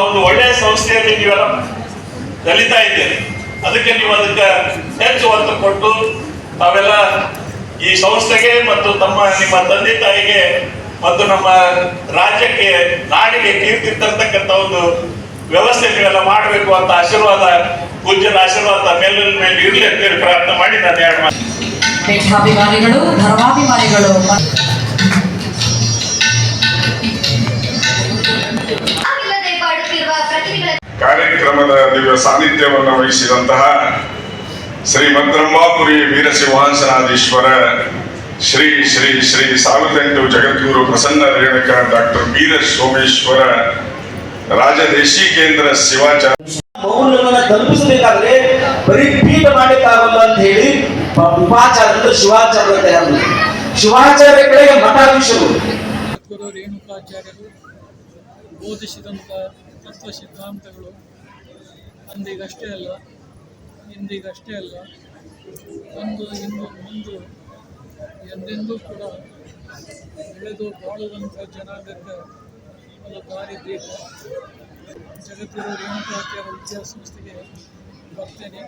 ಒಂದು ಒಳ್ಳೆಯ ಸಂಸ್ಥೆಯಲ್ಲಿ ನೀವೆಲ್ಲ ಕಲಿತಾ ಇದ್ದೀರಿ. ಅದಕ್ಕೆ ನೀವು ಅದಕ್ಕೆ ಹೆಚ್ಚು ಒತ್ತು ಕೊಟ್ಟು ತಾವೆಲ್ಲ ಈ ಸಂಸ್ಥೆಗೆ ಮತ್ತು ತಮ್ಮ ನಿಮ್ಮ ತಂದೆ ತಾಯಿಗೆ ಮತ್ತು ನಮ್ಮ ರಾಜ್ಯಕ್ಕೆ ನಾಡಿಗೆ ಕೀರ್ತಿ ತರ್ತಕ್ಕಂಥ ಒಂದು ವ್ಯವಸ್ಥೆ ನೀವೆಲ್ಲ ಮಾಡಬೇಕು ಅಂತ ಆಶೀರ್ವಾದ, ಪೂಜ್ಯನ ಆಶೀರ್ವಾದ ಮೇಲೆ ಮೇಲೆ ಇರಲಿ ಅಂತೇಳಿ ಪ್ರಾರ್ಥನೆ ಮಾಡಿ ನಾನು ಎರಡು ಮಾತು. ಧರ್ಮಾಭಿಮಾನಿಗಳು ಕಾರ್ಯಕ್ರಮದ ದಿವ್ಯ ಸಾನ್ನಿಧ್ಯವನ್ನು ವಹಿಸಿದಂತಹ ಶ್ರೀ ಮಂತ್ರಂಬಾಪುರಿ ವೀರಸಿಂಹಾಸನಾಧೀಶ್ವರ ಶ್ರೀ ಶ್ರೀ ಶ್ರೀ ಸಾವಿರದೆಂಟು ಜಗದ್ಗುರು ಪ್ರಸನ್ನ ರೇಣುಕ ಡಾಕ್ಟರ್ ವೀರ ಸೋಮೇಶ್ವರ ರಾಜದೇಶಿಕೇಂದ್ರ ಶಿವಾಚಾರ್ಯ ಮೌಲ್ಯವನ್ನು ತಲುಪಿಸಬೇಕಾದ್ರೆ ಬರೀ ಪೀಠ ಮಾಡಲಿಕ್ಕಾಗಲ್ಲ ಅಂತ ಹೇಳಿ ಉಪಾಚಾರ್ಯ ಉಪಾಚಾರ್ಯರು ಶಿವಾಚಾರ್ಯ ತಯಾರು ಶಿವಾಚಾರ್ಯ ಕಡೆಗೆ ಮಠಾಧೀಶರು. ರೇಣುಕಾಚಾರ್ಯರು ಬೋಧಿಸಿದಂಥ ತತ್ವ ಸಿದ್ಧಾಂತಗಳು ಅಂದಿಗಷ್ಟೇ ಅಲ್ಲ ಇಂದಿಗಷ್ಟೇ ಅಲ್ಲ ಅಂದು ಇಂದು ಮುಂದು ಎಂದೆಂದೂ ಕೂಡ ಬೆಳೆದು ಬಾಳುವಂಥ ಜನಾಂಗಕ್ಕೆ ಒಂದು ದಾರಿ ಬೇಕು ಜಗದ್ಗುರು ರೇಣುಕಾಚಾರ್ಯ ವಿದ್ಯಾಸಂಸ್ಥೆಗೆ ಬರ್ತೇನೆ.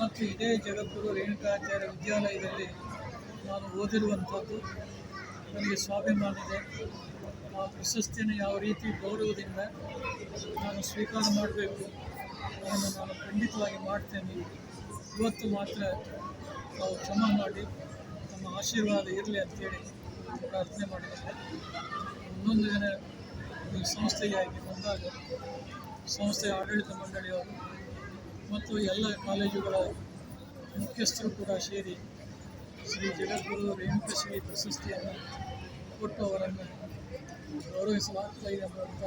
ಮತ್ತು ಇದೇ ಜಗತ್ತೂರು ರೇಣುಕಾಚಾರ್ಯ ವಿದ್ಯಾಲಯದಲ್ಲಿ ನಾನು ಓದಿರುವಂಥದ್ದು ನನಗೆ ಸ್ವಾಭಿಮಾನ ಇದೆ ಆ ಪ್ರಶಸ್ತಿಯನ್ನು ಯಾವ ರೀತಿ ಗೌರವದಿಂದ ನಾನು ಸ್ವೀಕಾರ ಮಾಡಬೇಕು ಅದನ್ನು ನಾನು ಖಂಡಿತವಾಗಿ ಮಾಡ್ತೇನೆ. ಇವತ್ತು ಮಾತ್ರ ನಾವು ಕ್ಷಮ ಮಾಡಿ ನಮ್ಮ ಆಶೀರ್ವಾದ ಇರಲಿ ಅಂತೇಳಿ ಪ್ರಾರ್ಥನೆ ಮಾಡಿದ್ದಾರೆ ಇನ್ನೊಂದು ದಿನ ಈ ಸಂಸ್ಥೆಯಾಗಿ ಬಂದಾಗ ಸಂಸ್ಥೆಯ ಆಡಳಿತ ಮಂಡಳಿಯವರು ಮತ್ತು ಎಲ್ಲ ಕಾಲೇಜುಗಳ ಮುಖ್ಯಸ್ಥರು ಕೂಡ ಸೇರಿ ಶ್ರೀ ಜಗದ್ಗುರು ರೇಣುಕಶ್ರೀ ಪ್ರಶಸ್ತಿಯನ್ನು ಕೊಟ್ಟು ಅವರನ್ನು ಗೌರವಿಸಲಾಗ್ತಾ ಇದೆ ಅನ್ನುವಂಥ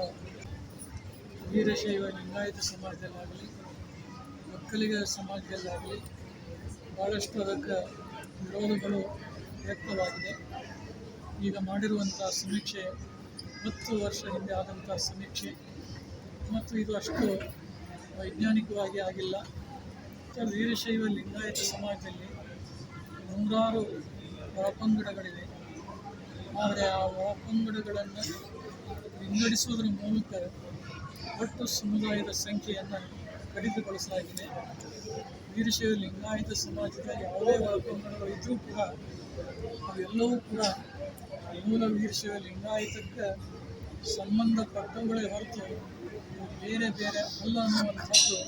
ವೀರಶೈವ ಲಿಂಗಾಯತ ಸಮಾಜದಲ್ಲಾಗಲಿ ಒಕ್ಕಲಿಗ ಸಮಾಜದಲ್ಲಾಗಲಿ ಭಾಳಷ್ಟು ಅದಕ್ಕೆ ವಿರೋಧಗಳು ವ್ಯಕ್ತವಾಗಿದೆ. ಈಗ ಮಾಡಿರುವಂಥ ಸಮೀಕ್ಷೆ ಹತ್ತು ವರ್ಷ ಹಿಂದೆ ಆದಂಥ ಸಮೀಕ್ಷೆ. ಮತ್ತು ಇದು ಅಷ್ಟು ವೈಜ್ಞಾನಿಕವಾಗಿ ಆಗಿಲ್ಲ. ವೀರಶೈವ ಲಿಂಗಾಯತ ಸಮಾಜದಲ್ಲಿ ನೂರಾರು ಒಳಪಂಗಡಗಳಿವೆ ಆದರೆ ಆ ಒಳಪಂಗಡಗಳನ್ನು ವಿಂಗಡಿಸುವುದರ ಮೂಲಕ ಒಟ್ಟು ಸಮುದಾಯದ ಸಂಖ್ಯೆಯನ್ನು ಕಡಿತಗೊಳಿಸಲಾಗಿದೆ ವೀರಶೈವ ಲಿಂಗಾಯತ ಸಮಾಜದ ಯಾವುದೇ ಒಳಪಂಗಡಗಳು ಇದ್ದರೂ ಕೂಡ ಅವೆಲ್ಲವೂ ಕೂಡ ಮೂಲ ವೀರಶೈವ ಲಿಂಗಾಯತಕ್ಕೆ ಸಂಬಂಧಪಟ್ಟವುಗಳೇ ಹೊರತು ಬೇರೆ ಬೇರೆ ಅಲ್ಲ ಅನ್ನುವಂಥದ್ದು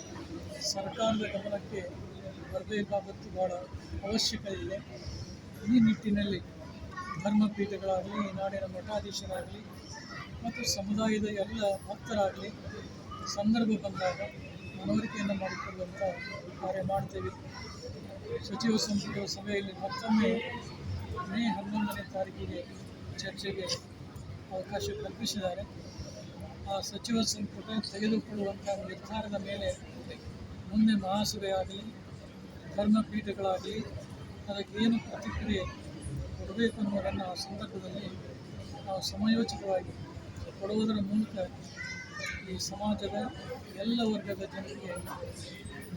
ಸರ್ಕಾರದ ಗಮನಕ್ಕೆ ಬರಬೇಕಾದದ್ದು ಬಹಳ ಅವಶ್ಯಕ ಇದೆ. ಈ ನಿಟ್ಟಿನಲ್ಲಿ ಧರ್ಮಪೀಠಗಳಾಗಲಿ, ನಾಡಿನ ಮಠಾಧೀಶರಾಗಲಿ ಮತ್ತು ಸಮುದಾಯದ ಎಲ್ಲ ಭಕ್ತರಾಗಲಿ ಸಂದರ್ಭ ಬಂದಾಗ ಮನವರಿಕೆಯನ್ನು ಮಾಡಿಕೊಳ್ಳುವಂಥ ಕಾರ್ಯ ಮಾಡ್ತೇವೆ. ಸಚಿವ ಸಂಪುಟ ಸಭೆಯಲ್ಲಿ ಮತ್ತೊಮ್ಮೆ ಮೇ ಹನ್ನೊಂದನೇ ತಾರೀಕಿಗೆ ಚರ್ಚೆಗೆ ಅವಕಾಶ ಕಲ್ಪಿಸಿದ್ದಾರೆ. ಆ ಸಚಿವ ಸಂಪುಟ ತೆಗೆದುಕೊಳ್ಳುವಂಥ ನಿರ್ಧಾರದ ಮೇಲೆ ಮುಂದೆ ಮಹಾಸಭೆ ಆಗಲಿ ಧರ್ಮಪೀಠಗಳಾಗಲಿ ಅದಕ್ಕೇನು ಪ್ರತಿಕ್ರಿಯೆ ಕೊಡಬೇಕು ಅನ್ನೋದನ್ನು ಆ ಸಂದರ್ಭದಲ್ಲಿ ನಾವು ಸಮಯೋಚಿತವಾಗಿ ಕೊಡುವುದರ ಮೂಲಕ ಈ ಸಮಾಜದ ಎಲ್ಲ ವರ್ಗದ ಜನರಿಗೆ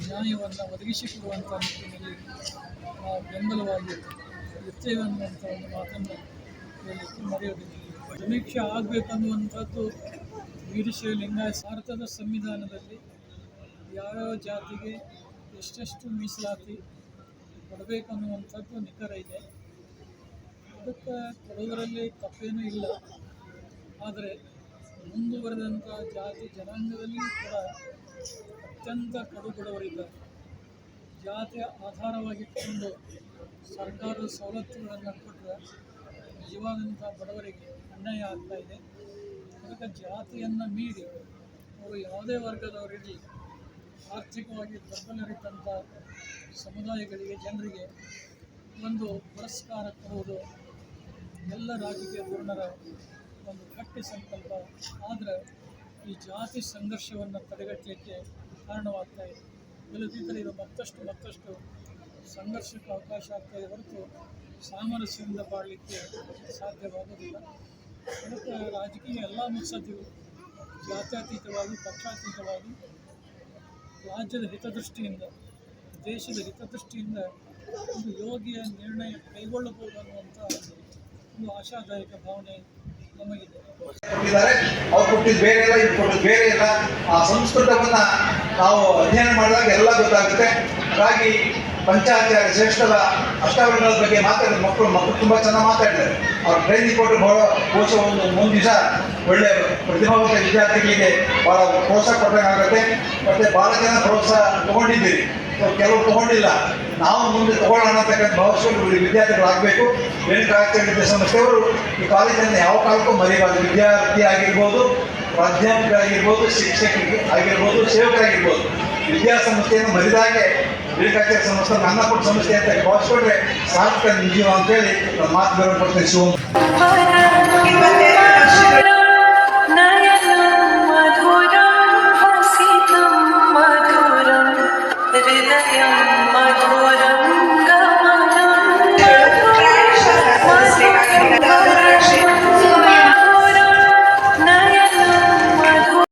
ನ್ಯಾಯವನ್ನು ಒದಗಿಸಿಕೊಡುವಂಥ ನಿಟ್ಟಿನಲ್ಲಿ ನಾವು ಬೆಂಬಲವಾಗಿ ಇರ್ತೇವೆ ಅನ್ನುವಂಥ ಒಂದು ಮಾತನ್ನು ಹೇಳಲಿಕ್ಕೆ ಮರೆಯೋದಿಲ್ಲ ಸಮೀಕ್ಷೆ ಆಗಬೇಕನ್ನುವಂಥದ್ದು ವೀರಶೈವ ಭಾರತದ ಸಂವಿಧಾನದಲ್ಲಿ ಯಾವ್ಯಾವ ಜಾತಿಗೆ ಎಷ್ಟೆಷ್ಟು ಮೀಸಲಾತಿ ಕೊಡಬೇಕನ್ನುವಂಥದ್ದು ನಿಖರ ಇದೆ. ಅದಕ್ಕೆ ಕೊಡೋದರಲ್ಲಿ ತಪ್ಪೇನೂ ಇಲ್ಲ. ಆದರೆ ಮುಂದುವರೆದಂಥ ಜಾತಿ ಜನಾಂಗದಲ್ಲಿಯೂ ಕೂಡ ಅತ್ಯಂತ ಕಡುಬಡವರಿದ್ದಾರೆ. ಜಾತಿಯ ಆಧಾರವಾಗಿಟ್ಟುಕೊಂಡು ಸರ್ಕಾರದ ಸವಲತ್ತುಗಳನ್ನು ಕೊಟ್ಟರೆ ನಿಜವಾದಂಥ ಬಡವರಿಗೆ ಅನ್ಯಾಯ ಇದೆ. ಅದಕ್ಕೆ ಜಾತಿಯನ್ನು ಮೀರಿ ಅವರು ಯಾವುದೇ ವರ್ಗದವರಿರಲಿ ಆರ್ಥಿಕವಾಗಿ ದುರ್ಬಲರಿದ್ದಂಥ ಸಮುದಾಯಗಳಿಗೆ, ಜನರಿಗೆ ಒಂದು ಪುರಸ್ಕಾರ ಕೊಡುವುದು ಎಲ್ಲ ರಾಜಕೀಯ ಧೋರಣರ ಒಂದು ಕಟ್ಟಿ ಸಂಕಲ್ಪ. ಆದರೆ ಈ ಜಾತಿ ಸಂಘರ್ಷವನ್ನು ತಡೆಗಟ್ಟಲಿಕ್ಕೆ ಕಾರಣವಾಗ್ತಾ ಇದೆ. ಇಲ್ಲದಿದ್ದರೆ ಇದು ಮತ್ತಷ್ಟು ಮತ್ತಷ್ಟು ಸಂಘರ್ಷಕ್ಕೆ ಅವಕಾಶ ಆಗ್ತಾ ಇದೆ ಹೊರತು ಸಾಮರಸ್ಯದಿಂದ ಬಾಳಲಿಕ್ಕೆ ಸಾಧ್ಯವಾಗೋದಿಲ್ಲ. ಅದಕ್ಕೆ ರಾಜಕೀಯ ಎಲ್ಲ ಮುಸ್ಸದ್ದು ಜಾತ್ಯತೀತವಾಗಿ, ಪಕ್ಷಾತೀತವಾಗಿ ರಾಜ್ಯದ ಹಿತದೃಷ್ಟಿಯಿಂದ, ದೇಶದ ಹಿತದೃಷ್ಟಿಯಿಂದ ಒಂದು ಯೋಗಿಯ ನಿರ್ಣಯ ಕೈಗೊಳ್ಳಬಹುದು ಅನ್ನುವಂಥ ಒಂದು ಆಶಾದಾಯಕ ಭಾವನೆ ನಮಗಿದೆ. ಅವ್ರು ಕೊಟ್ಟಿದ್ದು ಬೇರೆ ಇಲ್ಲ ಇದು ಬೇರೆ ಇಲ್ಲ ಆ ಸಂಸ್ಕೃತವನ್ನು ನಾವು ಅಧ್ಯಯನ ಮಾಡಿದಾಗ ಎಲ್ಲ ಗೊತ್ತಾಗುತ್ತೆ. ಹಾಗಾಗಿ ಪಂಚಾಚಾರ್ಯ ಶ್ರೇಷ್ಠರ ಅಷ್ಟಾವರಣಗಳ ಬಗ್ಗೆ ಮಾತಾಡಿದ ಮಕ್ಕಳು ಮಕ್ಕಳು ತುಂಬ ಚೆನ್ನಾಗಿ ಮಾತಾಡಿದ್ದಾರೆ. ಅವ್ರು ಟ್ರೈನಿಂಗ್ ಕೊಟ್ಟು ಬಹಳ ಕೋಶ ಒಂದು ಮೂರು ದಿವಸ ಒಳ್ಳೆಯ ಪ್ರತಿಭಾವಂತ ವಿದ್ಯಾರ್ಥಿಗಳಿಗೆ ಭಾಳ ಪ್ರೋತ್ಸಾಹ ಕೊಡಬೇಕಾಗುತ್ತೆ. ಮತ್ತೆ ಭಾಳ ಜನ ಪ್ರೋತ್ಸಾಹ ತೊಗೊಂಡಿದ್ದೀರಿ. ಕೆಲವು ತಗೊಂಡಿಲ್ಲ. ನಾವು ಮುಂದೆ ತಗೊಳ್ಳೋಣ ಅಂತಕ್ಕಂಥ ಭವಿಷ್ಯಗಳು ವಿದ್ಯಾರ್ಥಿಗಳಾಗಬೇಕು. ರೇಣುಕಾಚಾರ್ಯ ವಿದ್ಯಾಸಂಸ್ಥೆಯವರು ಈ ಕಾಲೇಜನ್ನು ಯಾವ ಕಾಲಕ್ಕೂ ಮರೆಯಬಾರದು. ವಿದ್ಯಾರ್ಥಿ ಆಗಿರ್ಬೋದು, ಪ್ರಾಧ್ಯಾಪಕರಾಗಿರ್ಬೋದು ಶಿಕ್ಷಕರಿಗೆ ಆಗಿರ್ಬೋದು ಸೇವಕರಾಗಿರ್ಬೋದು ವಿದ್ಯಾಸಂಸ್ಥೆಯನ್ನು ಮರಿದಾಗೆ ಗಿರಿಕಾಚಾರ್ಯ ಸಂಸ್ಥೆ ನನ್ನ ಕೊಟ್ಟು ಸಂಸ್ಥೆ ಅಂತ ಕೊಟ್ಕೊಂಡ್ರೆ ಸಾರ್ಥಕ ನಿಜೀವ ಅಂತೇಳಿ ಮಾತು ಬರೋಕೊಡ್ತೇನೆ ಶಿವಂ ಮಧುರಂ ಹಸಿತಂ ಮಧುರಂ ಹೃದಯ